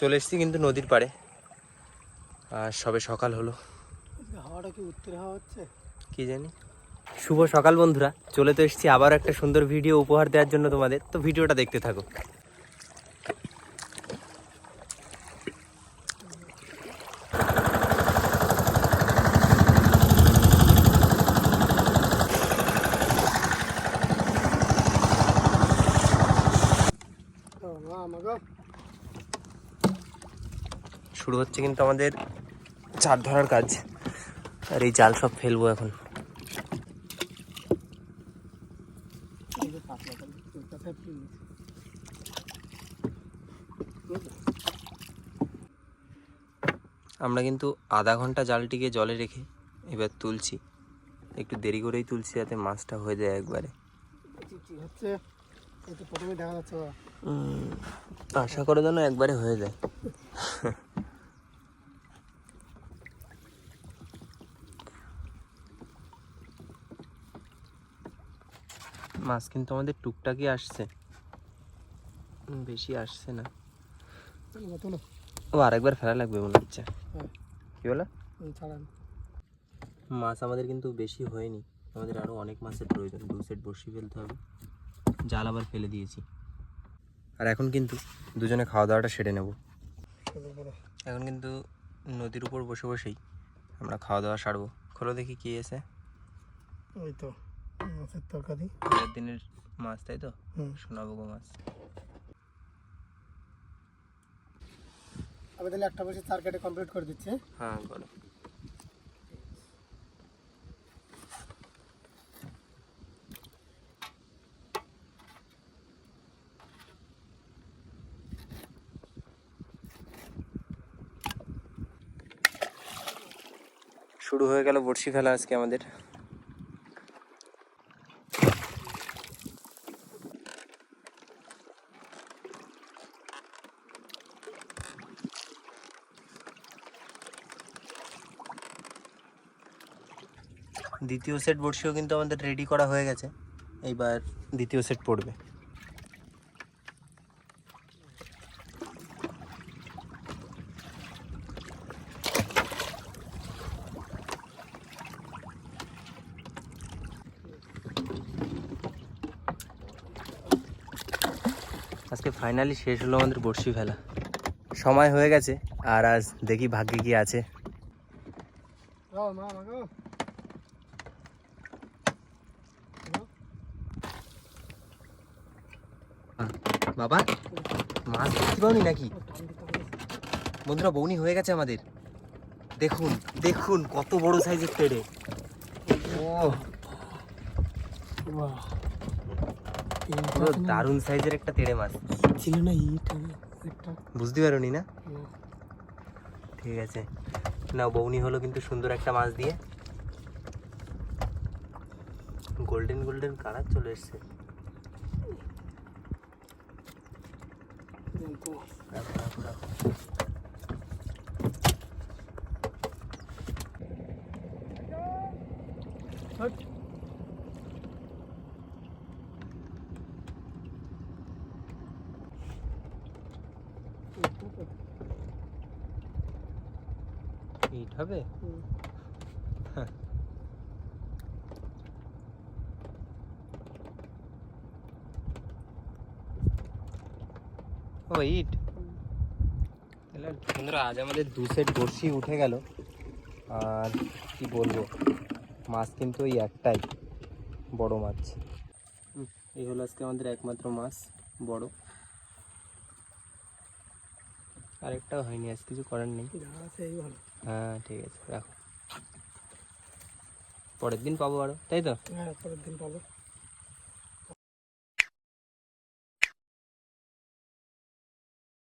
চলে এসেছি কিন্তু নদীর পাড়ে। আর সবে সকাল হলো। হাওয়াটা কি উত্তর হাওয়া হচ্ছে? কি জানি। শুভ সকাল বন্ধুরা। চলে তো এসেছি আবার একটা সুন্দর ভিডিও উপহার দেওয়ার জন্য তোমাদের। তো ভিডিওটা দেখতে থাকো। শুরু হচ্ছে কিন্তু আমাদের চার ধরার কাজ। আর এই জাল সব ফেলব এখন। আমরা কিন্তু আধা ঘণ্টা জালটিকে জলে রেখে এবার তুলছি। একটু দেরি করেই তুলছি যাতে মাছটা হয়ে যায় একবারে। আশা করে যেন একবারে হয়ে যায়। মাছ কিন্তু আমাদের টুকটাকই আসছে। বেশি আসছে না। ও, আরেকবার ফেলা লাগবে মনে হচ্ছে। কি বলো? মাছ আমাদের কিন্তু বেশি হয়নি। আমাদের আরও অনেক মাছের প্রয়োজন। দু সেট বড়শি ফেলতে হবে। জাল আবার ফেলে দিয়েছি। আর এখন কিন্তু দুজনে খাওয়া দাওয়াটা সেরে নেব। এখন কিন্তু নদীর উপর বসে বসেই আমরা খাওয়া দাওয়া সারবো। খোলো দেখি কি এসে। ওই তো। মাছের তরকারি। আগের দিনের মাছ তাই তো? সোনাবগো মাছ। আমি তাহলে একটা বসে চার কেটে কমপ্লিট করে দিচ্ছি। হ্যাঁ করো শুরু হয়ে গেল বড়শি ফেলা আজকে আমাদের। দ্বিতীয় সেট বড়শিও কিন্তু আমাদের রেডি করা হয়ে গেছে। এইবার দ্বিতীয় সেট পড়বে। আজকে ফাইনালি শেষ হলো আমাদের বড়শি ফেলা। সময় হয়ে গেছে, আর আজ দেখি ভাগ্যে কি আছে। বাবা? মাছ দেখতে পাওনি নাকি? বন্ধুরা বৌনি হয়ে গেছে আমাদের। দেখুন দেখুন কত বড় সাইজের তেড়ে ও পুরো দারুণ সাইজের একটা তেড়ে মাছ। ছিল না বুঝতে পারোনি না? ঠিক আছে। না বৌনি হলো কিন্তু সুন্দর একটা মাছ দিয়ে। গোল্ডেন গোল্ডেন কালার চলে এসছে। রাখো, রাখো, রাখো। ইট হবে ও ইট। তাহলে বন্ধুরা আজ আমাদের দু সেট বড়শি উঠে গেল। আর কি বলব মাছ কিন্তু ওই একটাই বড় মাছ। হুম, এই হলো আজকে আমাদের একমাত্র মাছ বড়। আরেকটাও হয়নি আজ কিছু করার নেই। যা এই ভালো। হ্যাঁ ঠিক আছে রাখো। পরের দিন পাবো আরও তাই তো? হ্যাঁ পরের দিন পাবো।